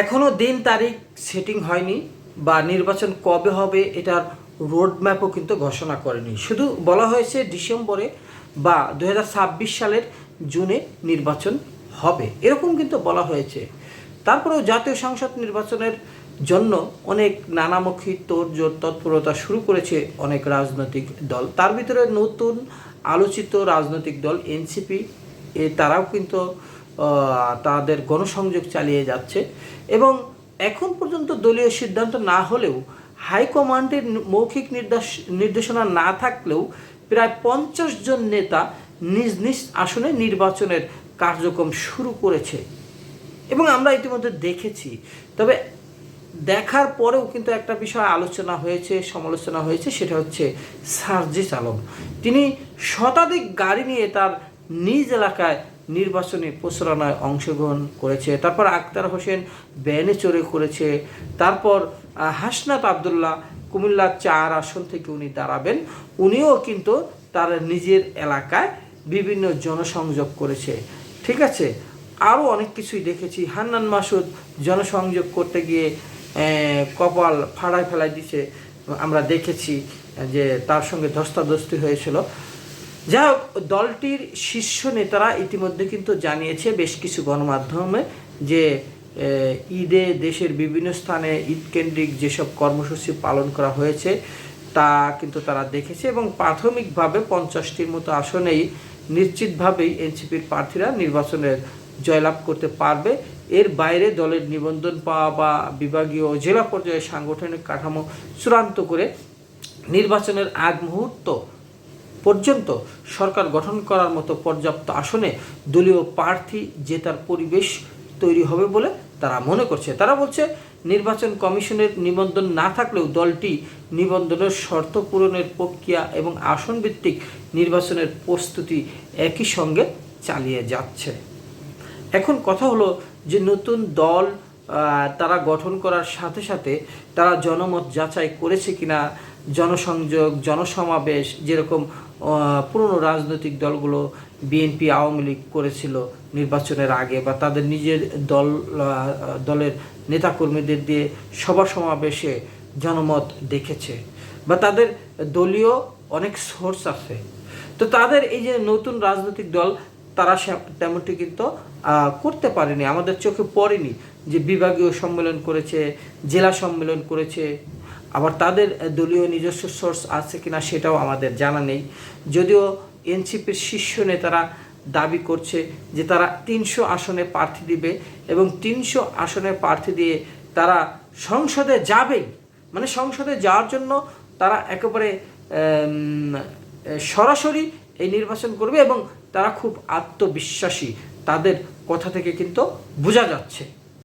এখনও দিন তারিখ সেটিং হয়নি বা নির্বাচন কবে হবে এটার রোড ম্যাপও কিন্তু ঘোষণা করেনি। শুধু বলা হয়েছে ডিসেম্বরে বা দু হাজার ছাব্বিশ সালের জুনে নির্বাচন হবে। এরকম কিন্তু বলা হয়েছে। তারপরেও জাতীয় সংসদ নির্বাচনের জন্য অনেক নানামুখী তোড়জোড় তৎপরতা শুরু করেছে অনেক রাজনৈতিক দল। তার ভিতরে নতুন আলোচিত রাজনৈতিক দল এনসিপি, এ তারাও কিন্তু তাদের গণসংযোগ চালিয়ে যাচ্ছে এবং এখন পর্যন্ত দলীয় সিদ্ধান্ত না হলেও হাইকমান্ডের মৌখিক নির্দেশ, নির্দেশনা না থাকলেও প্রায় পঞ্চাশ জন নেতা নিজ নিজ আসনে নির্বাচনের কার্যক্রম শুরু করেছে। এবং আমরা ইতিমধ্যে দেখেছি। তবে দেখার পরেও কিন্তু একটা বিষয় আলোচনা হয়েছে, সমালোচনা হয়েছে, সেটা হচ্ছে সার্জিস আলম। তিনি শতাধিক গাড়ি নিয়ে তার নিজ এলাকায় নির্বাচনী প্রচারণায় অংশগ্রহণ করেছে। তারপর আক্তার হোসেন ব্যানে চড়ে করেছে। তারপর হাসনাত আবদুল্লাহ কুমিল্লা চার আসন থেকে উনি দাঁড়াবেন। উনিও কিন্তু তার নিজের এলাকায় বিভিন্ন জনসংযোগ করেছে। ঠিক আছে? আরও অনেক কিছুই দেখেছি। হান্নান মাসুদ জনসংযোগ করতে গিয়ে কপাল ফাড়ায় ফেলায় দিছে। আমরা দেখেছি যে তার সঙ্গে ধস্তাধস্তি হয়েছিল। যাই হোক দলটির শীর্ষ নেতারা ইতিমধ্যে কিন্তু জানিয়েছে বেশ কিছু গণমাধ্যমে যে ঈদে দেশের বিভিন্ন স্থানে ঈদকেন্দ্রিক যেসব কর্মসূচি পালন করা হয়েছে, তা কিন্তু তারা দেখেছে এবং প্রাথমিকভাবে পঞ্চাশটির মতো আসনেই নিশ্চিতভাবেই এনসিপির প্রার্থীরা নির্বাচনের জয়লাভ করতে পারবে। এর বাইরে দলের নিবন্ধন পাওয়া বা বিভাগীয় জেলা পর্যায়ে সাংগঠনিক কাঠামো চূড়ান্ত করে নির্বাচনের আগ মুহূর্ত পর্যন্ত সরকার গঠন করার মতো পর্যাপ্ত আসনে দলীয় প্রার্থী জেতার পরিবেশ তৈরি হবে বলে তারা মনে করছে। তারা বলছে, নির্বাচন কমিশনের নিবন্ধন না থাকলেও দলটি নিবন্ধনের শর্ত পূরণের প্রক্রিয়া এবং আসন ভিত্তিক নির্বাচনের প্রস্তুতি একই সঙ্গে চালিয়ে যাচ্ছে। এখন কথা হলো যে নতুন দল তারা গঠন করার সাথে সাথে তারা জনমত যাচাই করেছে কিনা, জনসংযোগ, জনসমাবেশ যেরকম পুরনো রাজনৈতিক দলগুলো বিএনপি আওয়ামী লীগ করেছিল নির্বাচনের আগে বা তাদের নিজের দল দলের নেতাকর্মীদের দিয়ে সভা সমাবেশে জনমত দেখেছে বা তাদের দলীয় অনেক সোর্স আছে। তো তাদের এই যে নতুন রাজনৈতিক দল, তারা তেমনটি কিন্তু করতে পারেনি। আমাদের চোখে পড়েনি যে বিভাগীয় সম্মেলন করেছে, জেলা সম্মেলন করেছে। আবার তাদের দলীয় নিজস্ব সোর্স আছে কিনা সেটাও আমাদের জানা নেই। যদিও এনসিপির শীর্ষ নেতারা দাবি করছে যে তারা তিনশো আসনে প্রার্থী দিবে এবং তিনশো আসনে প্রার্থী দিয়ে তারা সংসদে যাবেই। মানে সংসদে যাওয়ার জন্য তারা একেবারে সরাসরি এই নির্বাচন করবে এবং তারা খুব আত্মবিশ্বাসী। তাদের কথা থেকে কিন্তু বোঝা যাচ্ছে।